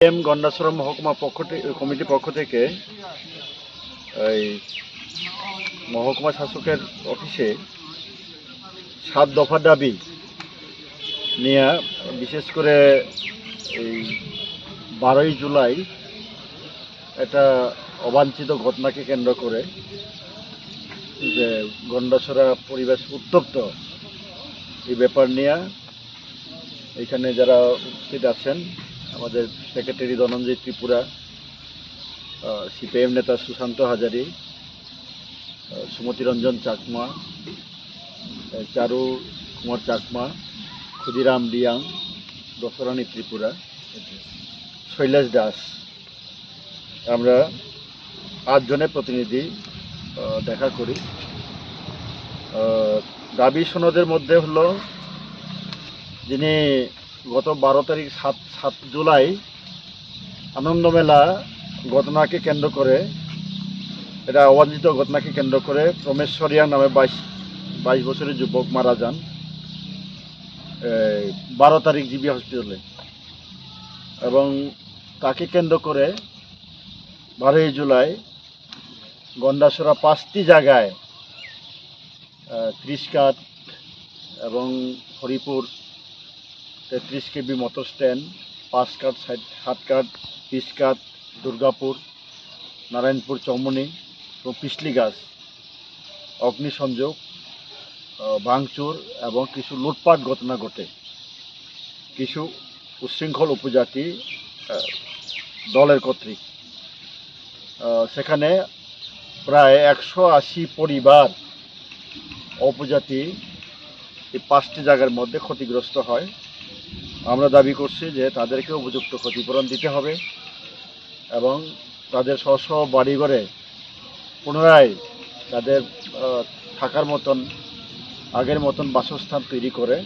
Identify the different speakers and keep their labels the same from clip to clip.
Speaker 1: M গন্ডাসরম মহকুমা পক্ষ থেকে কমিটির পক্ষ থেকে এই মহকুমা শাসকের অফিসে সাত দফা দাবি নিয়ে বিশেষ করে এই বারোই জুলাই একটা অবাঞ্ছিত ঘটনাকে কেন্দ্র করে যে গন্ডাসরা পরিবেশ উত্তপ্ত এই ব্যাপার নিয়ে এখানে যারা উপস্থিত আছেন আমাদের সেক্রেটারি ধনঞ্জয় ত্রিপুরা সিপিএম নেতা সুশান্ত হাজারি আহ, সুমতি রঞ্জন চাকমা চারু কুমার চাকমা ক্ষুদিরাম ডিয়াং দশরানী ত্রিপুরা শৈলেশ দাস। আমরা আটজনের প্রতিনিধি দেখা করি। দাবি সনদের মধ্যে হলো যিনি গত বারো তারিখ সাত সাত জুলাই আনন্দমেলা ঘটনাকে কেন্দ্র করে, এটা অবাঞ্ছিত ঘটনাকে কেন্দ্র করে রমেশ্বরিয়া নামে বাইশ বাইশ বছরের যুবক মারা যান বারো তারিখ জিবি হসপিটালে। এবং তাকে কেন্দ্র করে বারোই জুলাই গন্ডাসরা পাঁচটি জায়গায় ত্রিশ কাঠ এবং হরিপুর তেত্রিশ কেবি মোটর স্ট্যান্ড পাঁচ কাঠ ষাট সাত কাঠ, বিশ কাঠ দুর্গাপুর, নারায়ণপুর চৌমনি এবং পিসলি গাছ, অগ্নিসংযোগ ভাঙচুর এবং কিছু লুটপাট ঘটনা ঘটে। কিছু উচ্ছৃঙ্খল উপজাতি দলের কর্তৃক। সেখানে প্রায় একশো আশি পরিবার উপজাতি এই পাঁচটি জায়গার মধ্যে ক্ষতিগ্রস্ত হয়। আমরা দাবি করছি যে তাদেরকে উপযুক্ত ক্ষতিপূরণ দিতে হবে এবং তাদের স্ব স্ব বাড়িঘরে পুনরায় তাদের থাকার মতন, আগের মতন বাসস্থান তৈরি করে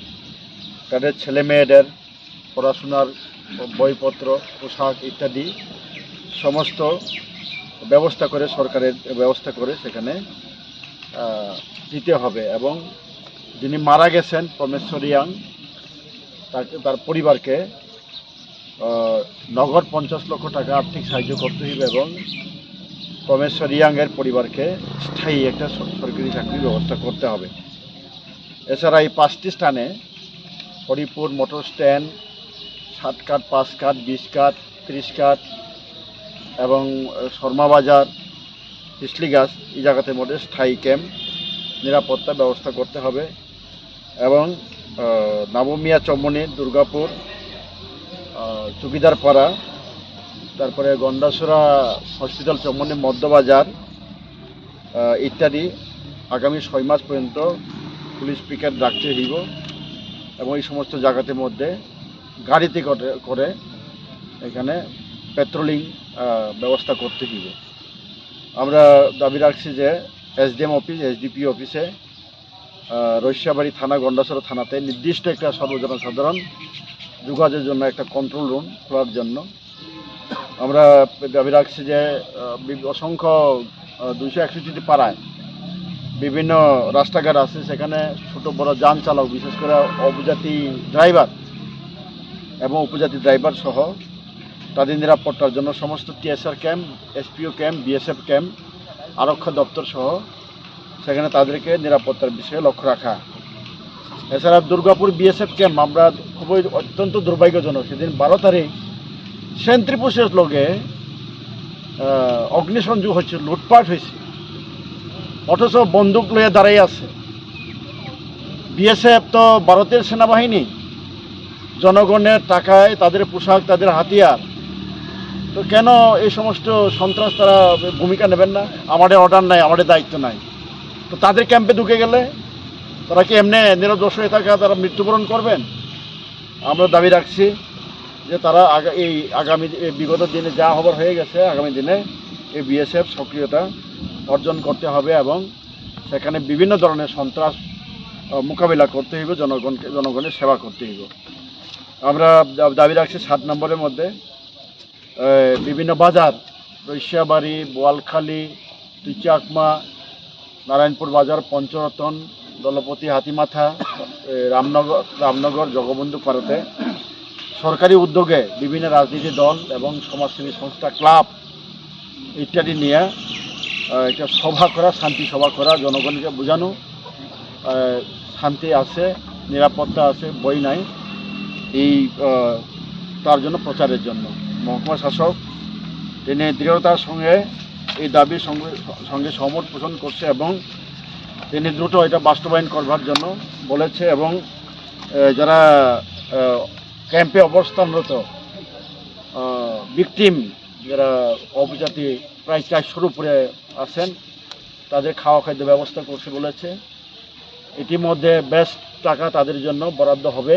Speaker 1: তাদের ছেলে মেয়েদের পড়াশোনার বইপত্র, পোশাক ইত্যাদি সমস্ত ব্যবস্থা করে সরকারের ব্যবস্থা করে সেখানে দিতে হবে এবং যিনি মারা গেছেন পরমেশ্বরিয়াং তার পরিবারকে নগদ পঞ্চাশ লক্ষ টাকা আর্থিক সাহায্য করতে হবে এবং পরমেশ্বর রিয়াংয়ের পরিবারকে স্থায়ী একটা সরকারি চাকরির ব্যবস্থা করতে হবে। এছাড়া এই পাঁচটি স্থানে হরিপুর মোটর স্ট্যান্ড সাত কাঠ পাঁচ কাঠ বিশ কাঠ ত্রিশ কাঠ এবং আহ, শর্মা বাজার গাছ এই জায়গাতে মধ্যে স্থায়ী ক্যাম্প নিরাপত্তা ব্যবস্থা করতে হবে এবং নবমিয়া চমনি, দুর্গাপুর চুকিদারপাড়া, তারপরে গন্ডাসুরা হসপিটাল চমনি, মধ্যবাজার ইত্যাদি। আগামী ছয় মাস পর্যন্ত পুলিশ পিকেট রাখতে হইব এবং এই সমস্ত জায়গাতে মধ্যে গাড়িতে করে এখানে পেট্রোলিং ব্যবস্থা করতে হইব আমরা দাবি রাখছি যে এসডিএম অফিস এসডিপি অফিসে রৈশাবাড়ি থানা গন্ডাসরা থানাতে নির্দিষ্ট একটা সর্বজন সাধারণ যোগাযোগের জন্য একটা কন্ট্রোল রুম খোলার জন্য। আমরা দাবি রাখছি যে অসংখ্য দুইশো একষট্টিটি পাড়ায় বিভিন্ন রাস্তাঘাট আছে, সেখানে ছোট বড় যান চালক, বিশেষ করে উপজাতি ড্রাইভার এবং উপজাতি ড্রাইভার সহ তাদের নিরাপত্তার জন্য সমস্ত TSR camp SPO camp BSF camp আরক্ষা দপ্তর সহ সেখানে তাদেরকে নিরাপত্তার বিষয়ে লক্ষ্য রাখা। এছাড়া দুর্গাপুর বিএসএফ ক্যাম্প আমরা খুবই অত্যন্ত দুর্ভাগ্যজনক। সেদিন বারো তারিখ সেন্ট্রিপুষের লগে অগ্নিসংযোগ হচ্ছে লুটপাট হয়েছে। অথচ বন্দুক লয়ে দাঁড়াই আছে। বিএসএফ তো ভারতের সেনাবাহিনী, জনগণের টাকায় তাদের পোশাক, তাদের হাতিয়ার। তো কেন এই সমস্ত সন্ত্রাস তারা ভূমিকা নেবেন না? আমাদের অর্ডার নাই, আমাদের দায়িত্ব নাই। তো তাদের ক্যাম্পে ঢুকে গেলে তারা কি এমনি নিরদোষ হয়ে থাকা, তারা মৃত্যুবরণ করবেন? আমরা দাবি রাখছি যে তারা এই আগামী বিগত দিনে যা হবার হয়ে গেছে, আগামী দিনে এই বিএসএফ সক্রিয়তা অর্জন করতে হবে এবং সেখানে বিভিন্ন ধরনের সন্ত্রাস মোকাবিলা করতে হইবে, জনগণকে, জনগণের সেবা করতে হইব। আমরা দাবি রাখছি সাত নম্বরের মধ্যে বিভিন্ন বাজার রৈশিয়াবাড়ি বোয়ালখালী তুচাকমা নারায়ণপুর বাজার, পঞ্চরতন, দলপতি, হাতিমাথা রামনগর রামনগর, জগবন্ধু পাড়াতে। সরকারি উদ্যোগে বিভিন্ন রাজনীতি দল এবং সমাজসেবী সংস্থা, ক্লাব ইত্যাদি নিয়ে একটা সভা করা, শান্তি সভা করা, জনগণকে বোঝানো শান্তি আছে, নিরাপত্তা আছে, বই নাই। এই তার জন্য প্রচারের জন্য। মহকুমা শাসক, তিনি দৃঢ়তার সঙ্গে এই দাবির সঙ্গে সঙ্গে সহমত পোষণ করছে এবং তিনি দ্রুত এটা বাস্তবায়ন করবার জন্য বলেছে এবং যারা ক্যাম্পে অবস্থানরত ভিকটিম যারা অপজাতি প্রায় চারশোর উপরে আছেন, তাদের খাওয়া খাদ্য ব্যবস্থা করছে বলেছে। ইতিমধ্যে বেস্ট টাকা তাদের জন্য বরাদ্দ হবে।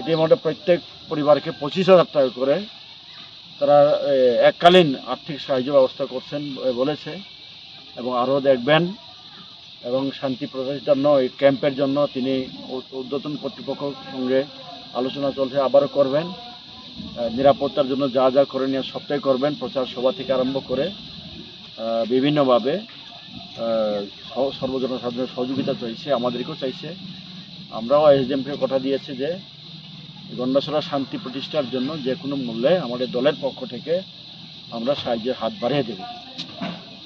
Speaker 1: ইতিমধ্যে প্রত্যেক পরিবারকে পঁচিশ হাজার টাকা করে তারা এককালীন আর্থিক সাহায্য ব্যবস্থা করছেন বলেছে এবং আরও দেখবেন এবং শান্তি প্রতিষ্ঠার জন্য, এই ক্যাম্পের জন্য তিনি উ- ঊর্ধ্বতন কর্তৃপক্ষের সঙ্গে আলোচনা চলছে, আবারও করবেন। নিরাপত্তার জন্য যা যা করে নিয়ে সবটাই করবেন, প্রচার সভা থেকে আরম্ভ করে বিভিন্নভাবে সর্বজনসাধারণের সহযোগিতা চাইছে, আমাদেরকেও চাইছে। আমরাও এসডিএমকে কথা দিয়েছি যে গন্ডাছড়া শান্তি প্রতিষ্ঠার জন্য যে কোনো মূল্যে আমাদের দলের পক্ষ থেকে আমরা সাহায্যের হাত বাড়িয়ে দেব।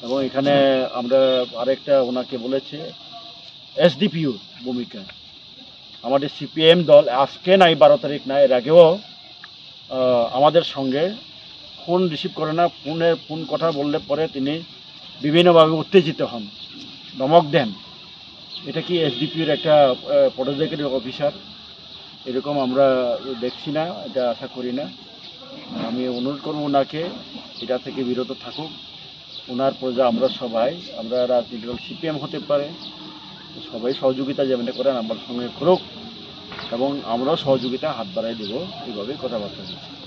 Speaker 1: এবং এখানে আমরা আরেকটা ওনাকে বলেছি, এসডিপিউর ভূমিকা। আমাদের সিপিএম দল আজকে নাই, বারো তারিখ না এর আগেও আমাদের সঙ্গে ফোন রিসিভ করে না, ফোনে ফোন কথা বললে পরে তিনি বিভিন্নভাবে উত্তেজিত হন, ধমক দেন। এটা কি এসডিপির একটা পদোদ্যোগের অফিসার? এরকম আমরা দেখছি না, এটা আশা করি না। আমি অনুরোধ করব ওনাকে, এটা থেকে বিরত থাকুক। ওনার প্রজা আমরা সবাই, আমরা রাজনীতি দল সিপিএম হতে পারে, সবাই সহযোগিতা যেমন করেন, আমার সঙ্গে করুক এবং আমরাও সহযোগিতা হাত বাড়াই দেবো এইভাবে কথাবার্তা বলছি